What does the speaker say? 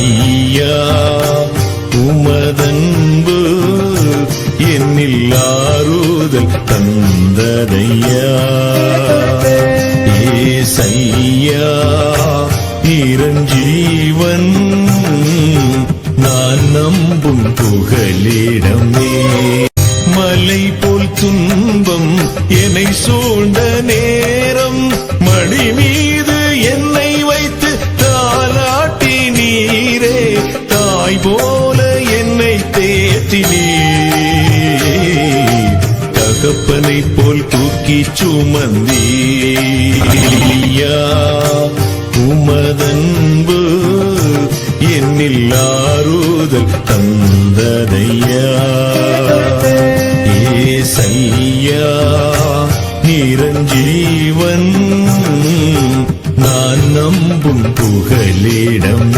ஐயா உமதன்பு என்னில் ஆறுதல் தந்ததையா ஏசையா இரஞ்சீவன் நான் நம்பும் புகலிடமே மலை போல் துன்பம் என்னை சோ தாய் போல என்னை தேத்தினே. தகப்பனை போல் தூக்கி சுமந்தியா உமதன்பு என்னில் ஆறுதல் தந்ததையா ஏசையா நிரஞ்சீவன் நான் நம்பும் புகலிடம்